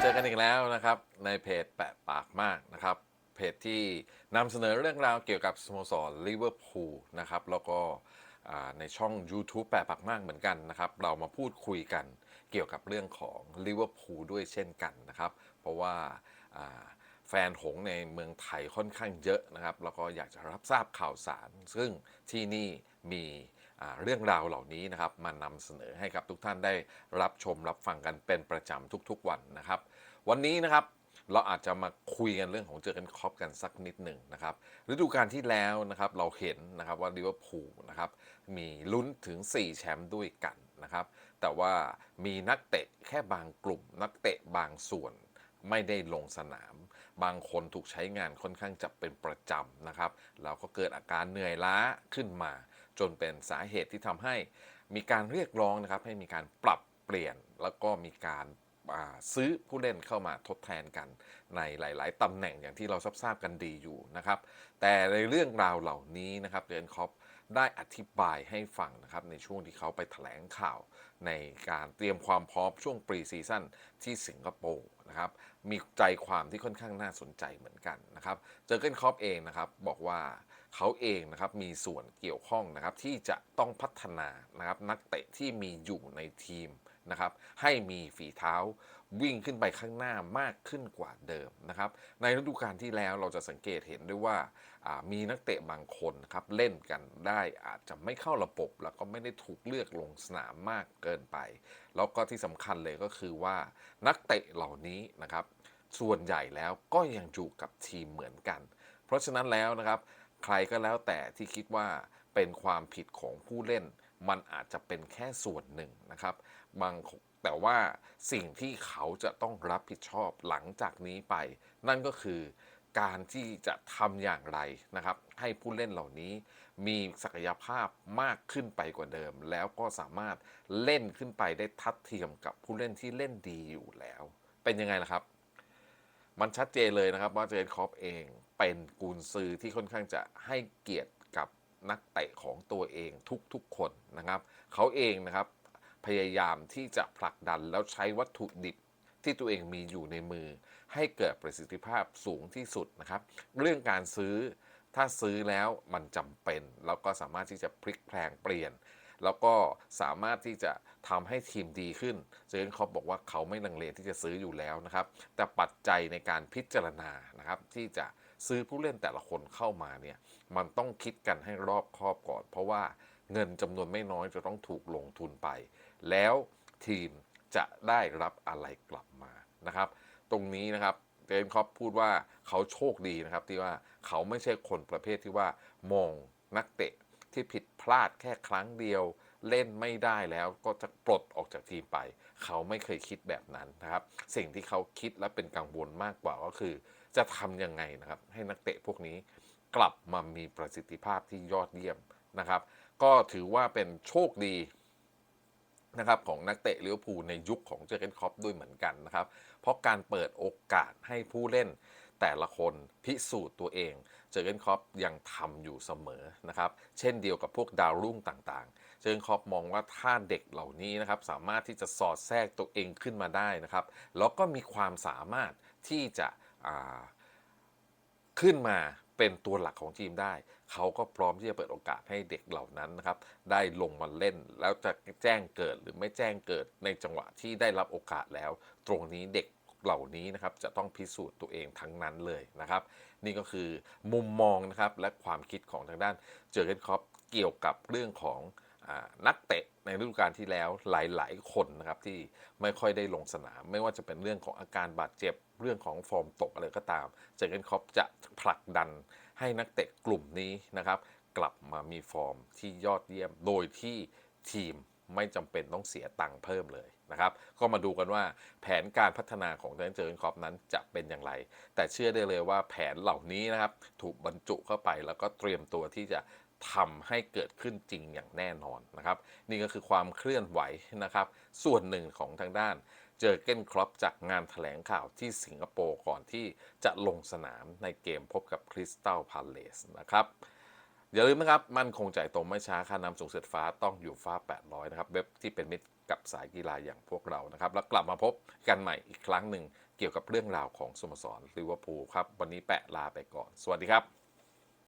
เจอกันอีกแล้วนะครับ ในเพจแปะปากมากนะครับ เพจที่นำเสนอเรื่องราวเกี่ยวกับสโมสรลิเวอร์พูลนะครับ แล้วก็ในช่อง YouTube แปะปากมากเหมือนกันนะครับ เรามาพูดคุยกันเกี่ยวกับเรื่องของลิเวอร์พูลด้วยเช่นกันนะครับ เพราะว่าอ่า แฟนหงในเมืองไทยค่อนข้างเยอะนะครับ แล้วก็อยากจะรับทราบข่าวสาร ซึ่งที่นี่มีเรื่องราวเหล่านี้นะครับมานำเสนอให้กับทุกท่านได้รับชมรับฟังกันเป็นประจำทุกๆวันนะครับ วันนี้นะครับเราอาจจะมาคุยกันเรื่องของเจอกันคอปกันสักนิดหนึ่งนะครับฤดูกาลที่แล้วนะครับเราเห็นนะครับว่าลิเวอร์พูลนะครับมีลุ้นถึง 4 แชมป์ด้วยกันนะครับ แต่ว่ามีนักเตะแค่บางกลุ่ม นักเตะบางส่วน ไม่ได้ลงสนาม บางคนถูกใช้งานค่อนข้างจะเป็นประจำนะครับ แล้วก็เกิดอาการเหนื่อยล้าขึ้นมา จนเป็นสาเหตุที่ทำให้มีการเรียกร้องนะครับ ให้มีการปรับเปลี่ยนแล้วก็มีการาซื้อผู้เล่นเข้ามาทดแทนกันในหลาย ๆตำแหน่งอย่างที่เราทราบกันดีอยู่นะครับ แต่ในเรื่องราวเหล่านี้นะครับเดนคอป ได้อธิบายให้ฟังนะครับในช่วงที่เขาไปแถลงข่าวในการเตรียมความพร้อมช่วงปรีซีซั่นที่สิงคโปร์นะครับมีใจความที่ค่อนข้างน่าสนใจเหมือนกันนะครับเจอเกนคอปเองนะครับบอกว่าเขาเองนะครับมีส่วนเกี่ยวข้องนะครับที่จะต้องพัฒนานะครับนักเตะที่มีอยู่ในทีม นะครับให้มีฝีเท้าวิ่งขึ้นไปข้างหน้ามากขึ้นกว่าเดิมนะครับในฤดูกาลที่แล้วเราจะสังเกตเห็นด้วยว่ามีนักเตะบางคนครับเล่นกันได้อาจจะไม่เข้าระบบ แล้วก็ไม่ได้ถูกเลือกลงสนามมากเกินไป แล้วก็ที่สำคัญเลยก็คือว่านักเตะเหล่านี้นะครับส่วนใหญ่แล้วก็ยังอยู่กับทีมเหมือนกัน เพราะฉะนั้นแล้วนะครับ ใครก็แล้วแต่ที่คิดว่าเป็นความผิดของผู้เล่น มันอาจจะเป็นแค่ส่วนหนึ่งนะครับบางแต่ว่าสิ่งที่เขาจะต้องรับผิดชอบหลังจากนี้ไป นั่นก็คือการที่จะทำอย่างไรนะครับ ให้ผู้เล่นเหล่านี้มีศักยภาพมากขึ้นไปกว่าเดิม แล้วก็สามารถเล่นขึ้นไปได้ทัดเทียมกับผู้เล่นที่เล่นดีอยู่แล้ว เป็นยังไงล่ะครับ มันชัดเจนเลยนะครับว่าเจนคอปเองเป็นกุนซือที่ค่อนข้างจะให้เกียรติ นักเตะของตัวเองทุกๆคนนะครับ เขาเองนะครับพยายามที่จะผลักดันแล้วใช้วัตถุดิบที่ตัวเองมีอยู่ในมือ ให้เกิดประสิทธิภาพสูงที่สุดนะครับ เรื่องการซื้อถ้าซื้อแล้วมันจำเป็น แล้วก็สามารถที่จะพลิกแพลงเปลี่ยน แล้วก็สามารถที่จะทำให้ทีมดีขึ้นเจอร์เกนคอปบอกว่าเขาไม่ลังเลที่จะซื้ออยู่แล้วนะครับ แต่ปัจจัยในการพิจารณานะครับที่จะ ซื้อผู้เล่นแต่ละคนเข้ามาเนี่ยมันต้องคิดกันให้รอบคอบก่อน เพราะว่าเงินจำนวนไม่น้อยจะต้องถูกลงทุนไป แล้วทีมจะได้รับอะไรกลับมานะครับ ตรงนี้นะครับเจนคอปพูดว่าเขาโชคดีนะครับที่ว่าเขาไม่ใช่คนประเภทที่ว่ามองนักเตะที่ผิดพลาดแค่ครั้งเดียว เล่นไม่ได้แล้วก็จะปลด จากทีมไป เขาไม่เคยคิดแบบนั้นนะครับ สิ่งที่เขาคิดและเป็นกังวลมากกว่าก็คือ จะทำยังไงนะครับ ให้นักเตะพวกนี้กลับมามีประสิทธิภาพที่ยอดเยี่ยมนะครับ ก็ถือว่าเป็นโชคดีนะครับของนักเตะลิเวอร์พูลในยุคของเจอร์เกนคอปด้วยเหมือนกันนะครับ เพราะการเปิดโอกาสให้ผู้เล่นแต่ละคนพิสูจน์ตัวเอง เจอร์เกนคอปยังทำอยู่เสมอนะครับ เช่นเดียวกับพวกดาวรุ่งต่างๆ เจอร์เกนคอปมองว่าถ้าเด็กเหล่านี้นะครับสามารถที่จะสอดแทรกตัวเองขึ้นมาได้นะครับ แล้วก็มีความสามารถที่จะขึ้นมาเป็นตัวหลักของทีมได้ เขาก็พร้อมที่จะเปิดโอกาสให้เด็กเหล่านั้นนะครับ ได้ลงมาเล่น แล้วจะแจ้งเกิดหรือไม่แจ้งเกิดในจังหวะที่ได้รับโอกาสแล้ว ตรงนี้เด็กเหล่านี้นะครับจะต้องพิสูจน์ตัวเองทั้งนั้นเลยนะครับ นี่ก็คือมุมมองนะครับและความคิดของทางด้านเจอร์เกนคอปเกี่ยวกับเรื่องของ นักเตะในฤดูกาลที่แล้วหลาย ๆ คนนะครับที่ไม่ค่อยได้ลงสนาม ไม่ว่าจะเป็นเรื่องของอาการบาดเจ็บเรื่องของฟอร์มตกอะไรก็ตามเจอเกนคอปจะผลักดันให้นักเตะกลุ่มนี้นะครับ กลับมามีฟอร์มที่ยอดเยี่ยมโดยที่ทีม ไม่จำเป็นต้องเสียตังค์เพิ่มเลยนะครับ ก็มาดูกันว่าแผนการพัฒนาของเจอร์เกนคอปนั้นจะเป็นอย่างไร แต่เชื่อได้เลยว่าแผนเหล่านี้นะครับ ถูกบรรจุเข้าไปแล้วก็เตรียมตัวที่จะทำให้เกิดขึ้นจริงอย่างแน่นอนนะครับ นี่ก็คือความเคลื่อนไหวนะครับ ส่วนหนึ่งของทางด้านเจอเก้นครอปจากงานแถลงข่าวที่สิงคโปร์ก่อนที่จะลงสนามในเกมพบกับคริสตัลพาเลสนะครับ อย่าลืมนะครับ มันคงจ่ายตรงไม่ช้า ค่าน้ำสูงเสร็จฟ้าต้องอยู่ฟ้า 800 นะครับ เว็บที่เป็นมิตรกับสายกีฬาอย่างพวกเรานะครับ แล้วกลับมาพบกันใหม่อีกครั้งหนึ่ง เกี่ยวกับเรื่องราวของสโมสรลิเวอร์พูลครับ วันนี้แปะลาไปก่อน สวัสดีครับ